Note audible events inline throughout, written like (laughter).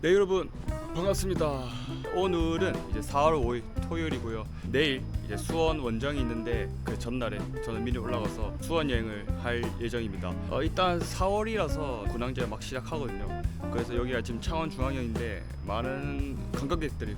네 여러분 반갑습니다. 오늘은 이제 4월 5일 토요일이고요. 내일 이제 수원 원정이 있는데 그 전날에 저는 미리 올라가서 수원 여행을 할 예정입니다. 어, 일단 4월이라서 군항제가 막 시작하거든요. 그래서 여기가 지금 창원 중앙역인데 많은 관광객들이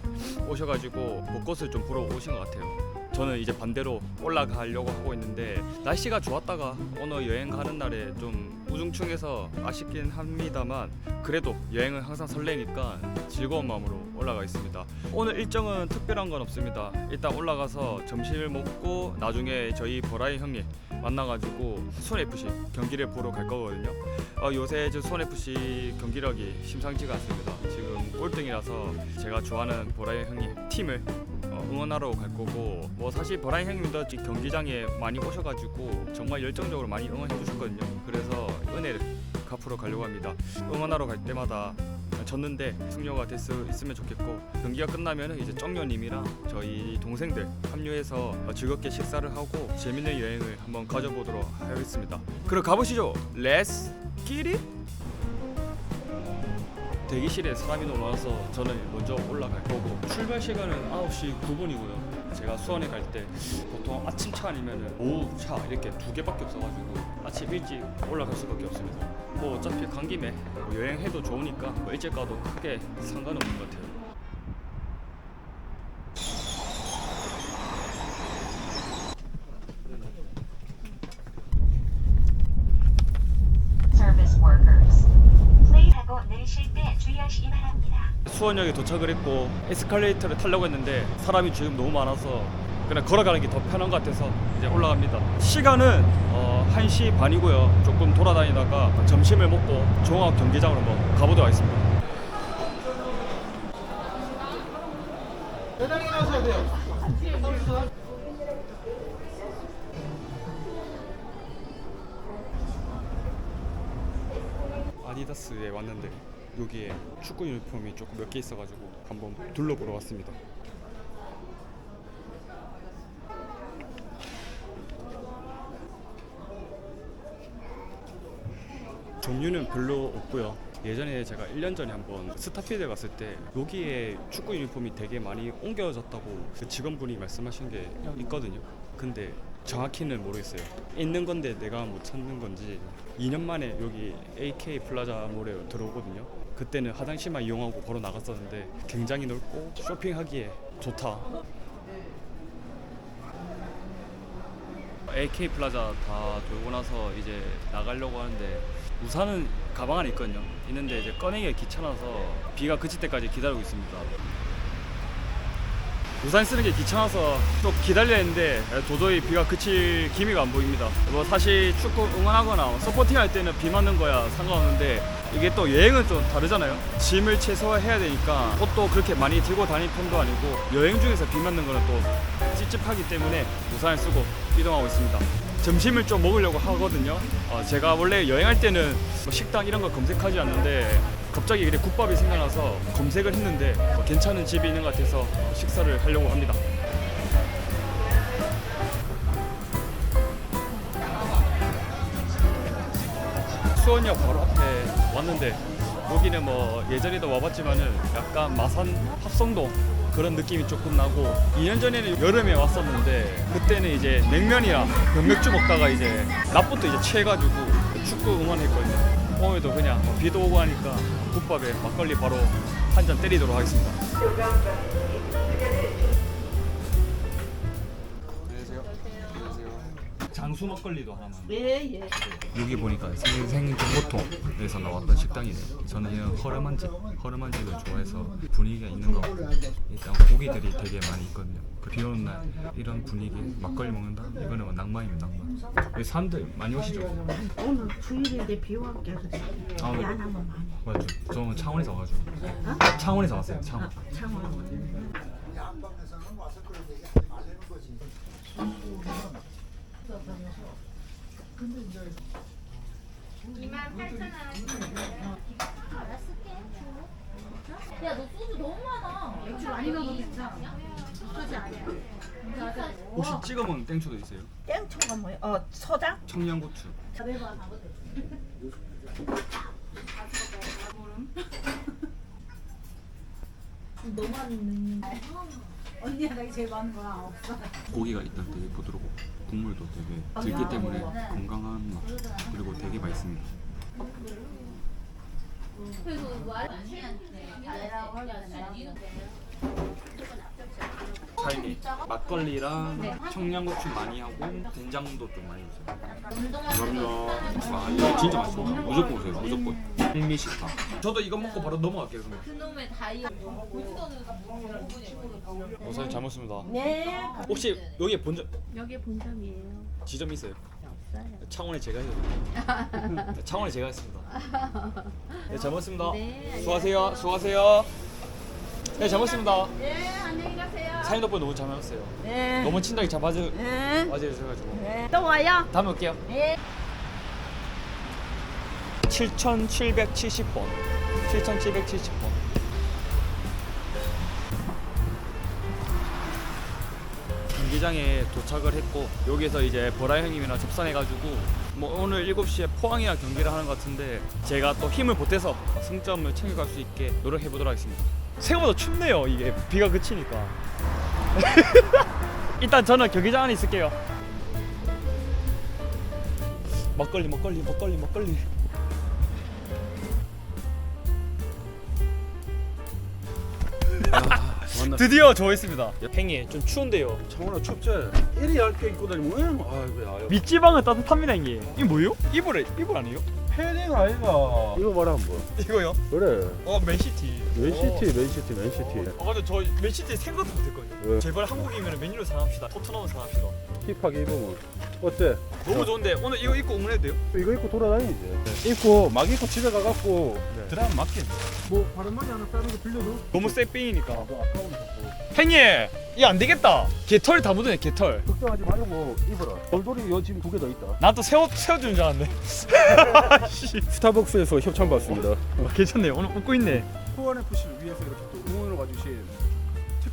오셔가지고 곳곳을 좀 보러 오신 것 같아요. 저는 이제 반대로 올라가려고 하고 있는데 날씨가 좋았다가 오늘 여행 가는 날에 좀 우중충해서 아쉽긴 합니다만 그래도 여행은 항상 설레니까 즐거운 마음으로 올라가 있습니다. 오늘 일정은 특별한 건 없습니다. 일단 올라가서 점심을 먹고 나중에 저희 보라이 형님 만나가지고 수원 FC 경기를 보러 갈 거거든요. 어, 요새 저 수원 FC 경기력이 심상치가 않습니다. 지금 꼴등이라서 제가 좋아하는 보라이 형님 팀을 어, 응원하러 갈 거고 뭐 사실 버라이 형님도 지- 경기장에 많이 오셔가지고 정말 열정적으로 많이 응원해 주셨거든요. 그래서 은혜를 갚으러 가려고 합니다. 응원하러 갈 때마다 졌는데 수 있으면 좋겠고 경기가 끝나면 이제 정녀님이랑 저희 동생들 합류해서 어, 즐겁게 식사를 하고 재밌는 여행을 한번 가져보도록 하겠습니다. 그럼 가보시죠. 기릿! 대기실에 사람이 많아서 저는 먼저 올라갈 거고 출발 시간은 9시 9분이고요. 제가 수원에 갈 때 보통 아침 차 아니면 오후 차 이렇게 두 개밖에 없어가지고 아침 일찍 올라갈 수밖에 없습니다. 뭐 어차피 간 김에 뭐 여행해도 좋으니까 뭐 일찍 가도 크게 상관없는 것 같아요. Service workers. Please 하고 내리실 때 주의하시기 바랍니다. 수원역에 도착을 했고 에스컬레이터를 타려고 했는데 사람이 지금 너무 많아서 그냥 걸어가는 게 더 편한 것 같아서 이제 올라갑니다. 시간은 어, 1시 반이고요. 조금 돌아다니다가 점심을 먹고 종합 경기장으로 한번 가보도록 하겠습니다. 아디다스에 왔는데 여기에 축구 유니폼이 조금 몇 개 있어가지고 한번 둘러보러 왔습니다. 종류는 별로 없고요. 예전에 제가 1년 전에 한번 스타필드에 갔을 때 여기에 축구 유니폼이 되게 많이 옮겨졌다고 그 직원분이 말씀하신 게 있거든요. 근데 정확히는 모르겠어요. 있는 건데 내가 못 찾는 건지 2년 만에 여기 AK 플라자 몰에 들어오거든요. 그때는 화장실만 이용하고 걸어 나갔었는데 굉장히 넓고 쇼핑하기에 좋다. AK 플라자 다 돌고 나서 이제 나가려고 하는데 우산은 가방 안에 있거든요. 있는데 이제 꺼내기가 귀찮아서 비가 그칠 때까지 기다리고 있습니다. 우산 쓰는 게 귀찮아서 또 기다려야 했는데 도저히 비가 그칠 기미가 안 보입니다. 뭐 사실 축구 응원하거나 서포팅 할 때는 비 맞는 거야 상관없는데 이게 또 여행은 좀 다르잖아요. 짐을 최소화해야 되니까 옷도 그렇게 많이 들고 다닐 편도 아니고 여행 중에서 비 맞는 거는 또 찝찝하기 때문에 우산을 쓰고 이동하고 있습니다. 점심을 좀 먹으려고 하거든요. 어, 제가 원래 여행할 때는 뭐 식당 이런 거 검색하지 않는데 갑자기 그래 국밥이 생각나서 검색을 했는데 뭐 괜찮은 집이 있는 것 같아서 어, 식사를 하려고 합니다. 수원역 바로 앞에 왔는데 여기는 뭐 예전에도 와봤지만은 약간 마산 합성동 그런 느낌이 조금 나고 2년 전에는 여름에 왔었는데 그때는 이제 냉면이랑 병맥주 먹다가 이제 낮부터 이제 취해가지고 축구 응원했거든요. 오늘도 그냥 뭐 비도 오고 하니까 국밥에 막걸리 바로 한 잔 때리도록 하겠습니다. 장수 막걸리도 하나만. 예, 예. 여기 보니까 생생정보통에서 나왔던 식당이네요. 저는 이런 허름한 집, 허름한 집을 좋아해서 분위기가 있는 거 같고 일단 고기들이 되게 많이 있거든요. 그 비 오는 날 이런 분위기 막걸리 먹는다? 이거는 뭐 낭만이면 낭만. 여기 사람들 많이 오시죠? 오늘 주일인데 비 왔게 그래. 아, 네. 안 하면 많이. 맞죠. 저는 창원에서 와가지고 어? 창원에서 왔어요. 창원. 아, 창원. 야, 너 소주 너무 많아. 맥주 많이 먹으면 괜찮아. 소주 아니야. 혹시 찍어 먹는 땡초도 있어요? 땡초가 뭐야? 어, 소장? 청양고추. 너만 있는 언니가 나이 제일 많은 거야. 고기가 일단 되게 부드럽고 국물도 되게 들기 때문에 건강한 맛 그리고 되게 맛있습니다. 사장님 막걸리랑 청양고추 많이 하고 된장도 좀 많이 주세요. 감사합니다. 와 이거 진짜 맛있어. 무조건 오세요. 무조건. 힐미식당. 저도 이거 먹고 바로 넘어갈게요 그러면 그놈의 다이어트. 어, 사장님 잘 먹습니다 네. 혹시 여기에 본점 여기 본점이에요. 지점 있어요? 없어요. 창원에 제가 해요 창원에 제가 했습니다 네, 잘 먹습니다 수고하세요 수고하세요 네, 잘 먹습니다 네, 안녕히 가세요. 사장님 덕분에 너무 잘 먹었어요 네. 너무 친절하게 잘 맞아, 네. 맞아주셔가지고 네. 또 와요. 다음에 올게요 네. 7770번. 7770번. 경기장에 도착을 했고 여기서 이제 보라 형님이랑 접선해가지고 뭐 오늘 7시에 포항이랑 경기를 하는 것 같은데 제가 또 힘을 보태서 승점을 챙겨갈 수 있게 노력해 보도록 하겠습니다. 생각보다 춥네요 이게. 비가 그치니까. (laughs) 일단 저는 경기장 안에 있을게요. 막걸리 막걸리 막걸리 막걸리 드디어 좋아했습니다. 행이 좀 추운데요. 창원아 춥지? 이리 얇게 입고 다니면 왜? 아이고야 밑지방은 따뜻합니다, 형님. 이게 뭐예요? 이불에 이불 아니에요? 패딩 아이가 이거 봐라 한번 이거요? 그래 어 맨시티. 맨시티 맨시티 맨시티 어, 맞아 저 맨시티 생각도 못했거든요. 왜? 제발 한국이면 맨유를 사랑합시다. 토트넘을 사랑합시다. 힙하게 입으면 어때? 너무 좋은데 오늘 이거 입고 응원해도 돼요? 이거 입고 돌아다니지 입고 막 입고 집에 가갖고 네. 드라마 맞게 뭐 바른 머리 하나 거 빌려도? 너무 쎄삥이니까. 뭐 아까운 거 행님, 이거 안 되겠다. 개털 다 묻어네 개털. 걱정하지 말고 입어라 돌돌이 여 지금 두 개 더 있다 난또 세워 세워주는 줄 알았네. (laughs) 씨. 스타벅스에서 협찬 받습니다 어, 괜찮네. 오늘 웃고 있네. 후원 FC를 위해서 이렇게 또 응원을 와주신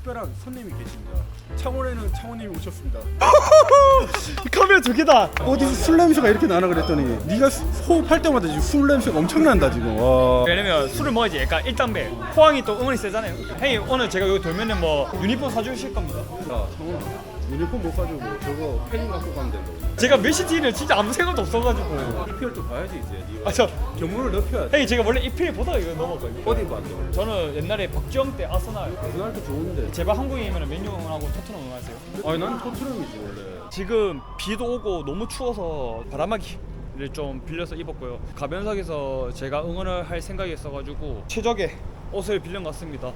특별한 손님이 계십니다. 창원에는 창원님이 오셨습니다. (laughs) 카메라 두 개다. 어디서 술 냄새가 이렇게 나나 그랬더니 네가 수- 호흡할 때마다 지금 술 냄새가 엄청 난다 지금. 와. 왜냐면 술을 먹어야지 약간 일당배 포항이 또 응원이 세잖아요. 형님 오늘 제가 여기 돌면은 뭐 유니폼 사주실 겁니다. 야, 창원아 유니폼 못 가지고 저거 패딩 갖고 가면 된다. 제가 맨시티는 진짜 아무 생각도 없어가지고 EPL 좀 봐야지 이제 네가. 아저 경문을 넓혀야 돼. 형님 제가 원래 EPL 보다가 이거 넘어갔거든요 어디 봤어? 저는 옛날에 박지영 때 아스날 그날도 좋은데. 제발 한국이면 맨유 응원하고 토트넘 응원하세요 아니 난 토트넘이지 원래. 지금 비도 오고 너무 추워서 바람막이를 좀 빌려서 입었고요 가변석에서 제가 응원을 할 생각이 있어가지고 최적의 옷을 빌려놨습니다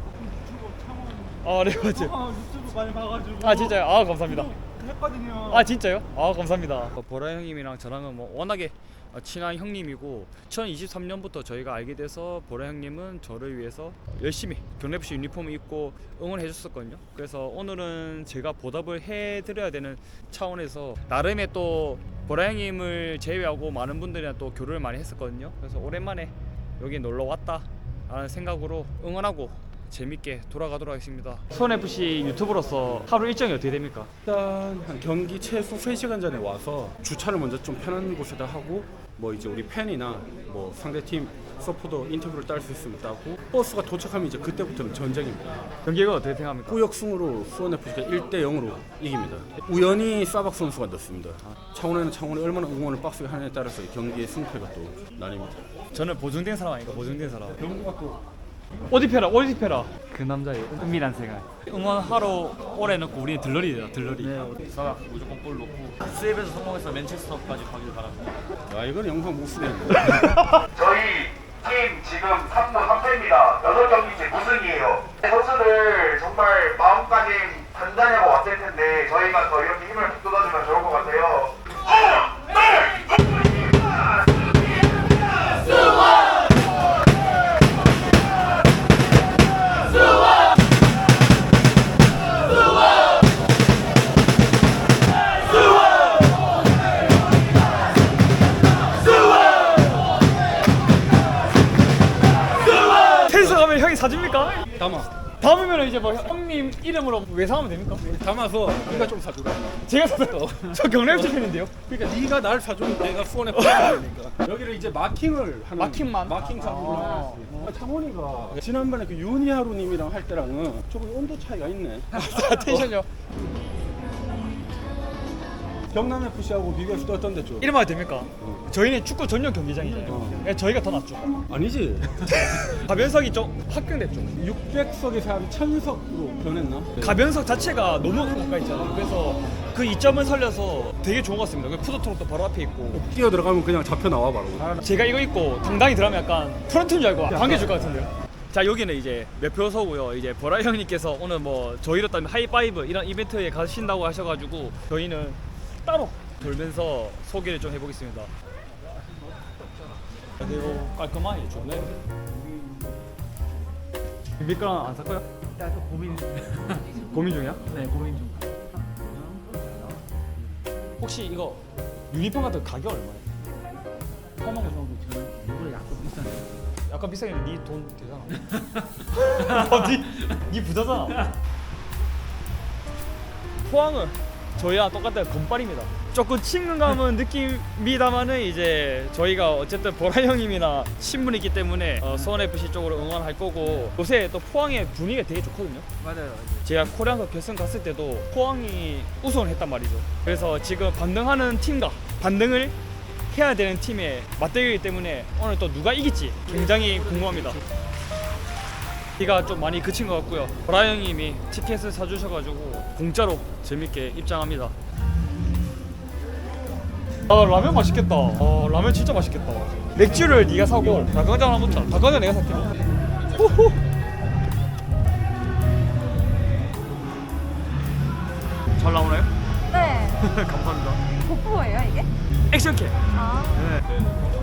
아, 네, 맞아요. 유튜브 많이 봐가지고. 아, 진짜요? 아, 감사합니다. 했거든요. 아 진짜요? 아 감사합니다. 어, 보라 형님이랑 저랑은 뭐 워낙에 어, 친한 형님이고 2023년부터 저희가 알게 돼서 보라 형님은 저를 위해서 열심히 경례FC 유니폼을 입고 응원해 줬었거든요. 그래서 오늘은 제가 보답을 해드려야 되는 차원에서 나름의 또 보라 형님을 제외하고 많은 분들이랑 또 교류를 많이 했었거든요. 그래서 오랜만에 여기 놀러 왔다라는 생각으로 응원하고 재밌게 돌아가도록 하겠습니다. 수원 FC 유튜브로서 하루 일정이 어떻게 됩니까? 일단 한 경기 최소 3시간 전에 와서 주차를 먼저 좀 편한 곳에다 하고 뭐 이제 우리 팬이나 뭐 상대팀 서포터 인터뷰를 딸 수 있으면 따고 버스가 도착하면 이제 그때부터는 전쟁입니다. 경기가 어떻게 생각합니까? 꾸역승으로 수원 FC가 1대 0으로 이깁니다. 우연히 싸박 선수가 넣습니다. 창원에는 창원이 얼마나 응원을 빡세게 하느냐에 따라서 이 경기의 승패가 또 나뉩니다. 저는 보증된 사람 아니까 보증된 사람. 경기가 또 옷 입혀라, 옷 입혀라. 그 남자의 은밀한 생활. 응원하러 오래 넣고 우리는 들러리다, 들러리. 네, 사각 무조건 골 넣고 수입에서 성공해서 맨체스터까지 가길 바랍니다. 야 이건 영상 못 쓰네. (laughs) 저희 팀 지금 3무 3패입니다. 6경기째 무승이에요. 선수들 정말 마음가짐 단단하고 왔을 텐데 저희가 더 이렇게 힘을 북돋아주면 좋을 것 같아요. 이제 뭐 형님 이름으로 외상하면 됩니까? 담아서 네가 좀 사주라. 제가 사요. 저 경남 FC 팬인데요. 그러니까 네가 날 사주면 내가 수원에 보내야 되니까. 여기를 이제 마킹을 하는 마킹만? 마킹 아. 하고 있습니다. 창원이가 지난번에 그 윤희하루님이랑 할 때랑은 조금 온도 차이가 있네. 텐션요. 경남 FC하고 비교했을 때 어떤데 좀? 이름 해도 됩니까? 저희는 축구 전용 경기장이잖아요. 어. 그러니까 저희가 더 낫죠. 아니지. (laughs) 가변석이 좀 확정됐죠. 600석의 사람이 1000석으로 변했나? 가변석 자체가 너무 가까이 있잖아요. 그래서 그 이점을 살려서 되게 좋은 것 같습니다. 그 푸드트럭도 바로 앞에 있고 뛰어 들어가면 그냥 잡혀 나와 바로. 제가 이거 입고 당당히 들어가면 약간 프런트인 줄 알고 반겨줄 것 같은데요. 자 여기는 이제 매표소고요. 이제 보라 형님께서 오늘 뭐 저희로 따면 하이파이브 이런 이벤트에 가신다고 하셔가지고 저희는 따로 돌면서 소개를 좀 해보겠습니다. 그리고 깔끔하게 좋네. 미끄럼 안 샀고요? 나도 고민 (laughs) 고민 중이야? 네 고민 중. 혹시 이거 유니폼 같은 거 가격 얼마야? 8만 9천 원. 저는 이거보다 약간 비싼데. 약간 비싸겠는데 네돈 되잖아. (laughs) 어, 네, 네 부자잖아. (laughs) 포항은 저희랑 똑같은 건빨입니다. 조금 친근감은 느낌이다만은 이제 저희가 어쨌든 보라 형님이나 친분이 있기 때문에 어, 수원 FC 쪽으로 응원할 거고 요새 또 포항의 분위기가 되게 좋거든요. 맞아요. 제가 코리안컵 결승 갔을 때도 포항이 우승을 했단 말이죠. 그래서 지금 반등하는 팀과 반등을 해야 되는 팀의 맞대결이기 때문에 오늘 또 누가 이길지 굉장히 궁금합니다. 비가 좀 많이 그친 것 같고요. 보라 형님이 티켓을 사주셔가지고 공짜로 재밌게 입장합니다. 아 라면 맛있겠다. 어 라면 진짜 맛있겠다. 맥주를 네가 사고 닭강정 하나 먹자. 닭강정 내가 살게. 호호. 잘 나오나요? 네. (laughs) 감사합니다. 복부예요 이게? 액션캠. 아. 네.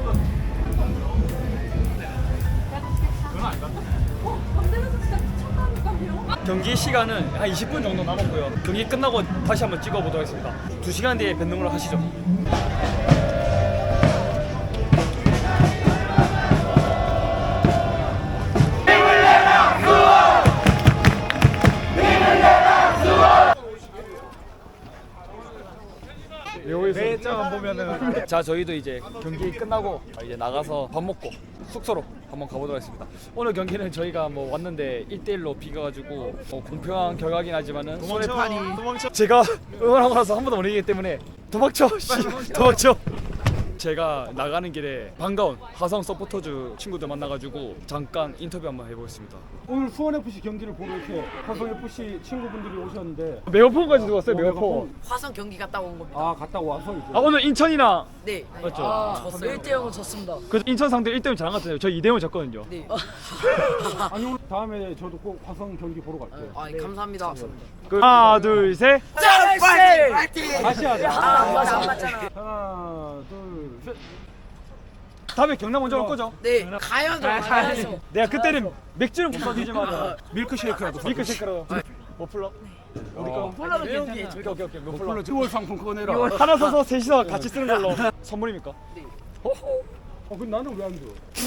경기 시간은 한 20분 정도 남았고요. 경기 끝나고 다시 한번 찍어보도록 하겠습니다. 2시간 뒤에 뵙는 걸로 하시죠. 매점 보면은 자 저희도 이제 경기 끝나고 이제 나가서 밥 먹고 숙소로 한번 가보도록 하겠습니다. 오늘 경기는 저희가 뭐 왔는데 1대1로 비가가지고 뭐 공평한 결과긴 하지만은 손해판이 도망쳐. 제가 응원하고 나서 한 번도 못 이기기 때문에 도망쳐 씨, 도망쳐 제가 나가는 길에 반가운 하성 서포터즈 친구들 만나가지고 잠깐 인터뷰 한번 해보겠습니다. 오늘 수원 FC 경기를 보러 이렇게 화성 FC 친구분들이 오셨는데 메가폰까지 들고 왔어요 어, 메가폰. 화성 경기 갔다 온 겁니다. 아 갔다 와서 이제 아 오늘 인천이랑 네. 맞죠? 아, 졌어요. 1대 0은 졌습니다. 그 인천 상대 1대1 잘한 것 같아요. 저 2대1 졌거든요. 네. (laughs) 아니 오늘 다음에 저도 꼭 화성 경기 보러 갈게요. 아, 감사합니다. 그 하나 둘 셋. 파이팅! 다시 하자. 아, 맞아, 안 맞잖아. 하나 둘 셋. 다음에 경남 먼저 올 거죠? 네, 가야죠, 가야죠. 내가 그때는 맥주는 못 사주지만 밀크쉐이크라도 밀크쉐이크로 뭐 풀러? 우리 거 폴라도 오케이 괜찮아. 오케이 오케이 뭐 풀로 풀러? 6월 상품권 내라. 하나 사서 셋이서 같이 쓰는 걸로 선물입니까? 어, 그럼 나는 왜 안 줘?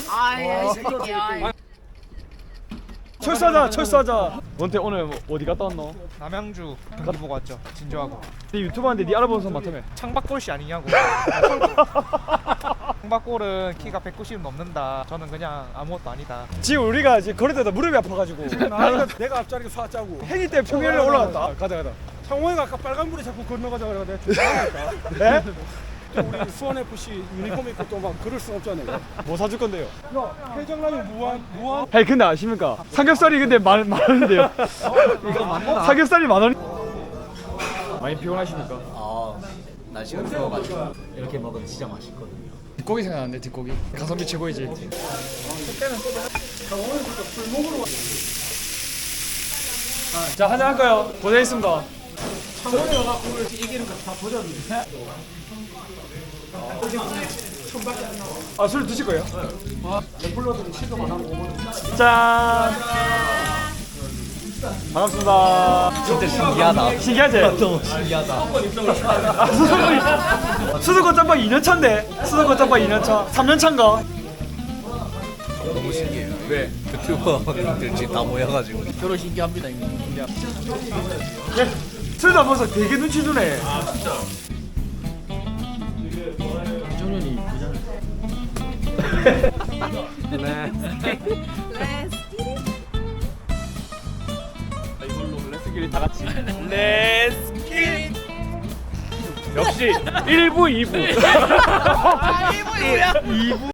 아, 예, 새끼. 아, 철수하자 철수하자. 원태 오늘 뭐 어디 갔다 왔노? 남양주 경기 보고 왔죠. 진주하고. 네 하는데 네 알아보는 사람 많다며. 창밖골씨 아니냐고. (laughs) 창밖골은 키가 190 넘는다. 저는 그냥 아무것도 아니다. 지금 우리가 지금 때다 무릎이 아파가지고 (laughs) 나는 내가 앞자리에 사자고. 행위 때문에 평일에 올라갔다. 아, 가자 가자. 창호이가 아까 빨간불에 자꾸 건너가자 그래가 내가 (laughs) 죄송하니까. 네? 우리 수원 FC 유니폼 입고 또 막 그럴 수 없잖아요. 뭐 사줄 건데요? 야 해장라면 무한 무한. 아니 근데 아십니까? 삼겹살이 근데 만, 만 원인데요. 이거 맞나? 삼겹살이 만 원. 많이 피곤하십니까? 아 날씨가 추워가지고 이렇게 먹으면 진짜 맛있거든요. 뒷고기 생각나는데 뒷고기. 가성비 최고이지. 자 한잔 할까요? 고생했습니다. 아, 술 드실 거예요? 짠! 반갑습니다. 진짜 신기하다. 신기하지? (laughs) 너무 신기하다. 아, 수도권, 수도권 짬밥 2년 차인데? 수도권 짬밥 2년 차. 3년 차인가? 너무 신기해요. 왜? 유튜버들 (laughs) 지금 다 모여가지고 결혼 신기합니다 이거. 벌써 되게 눈치 주네. 정년이 부자네. (laughs) 이걸로 레스기를 다 같이 레스기 역시 1부 2부 1부 2부야? 2부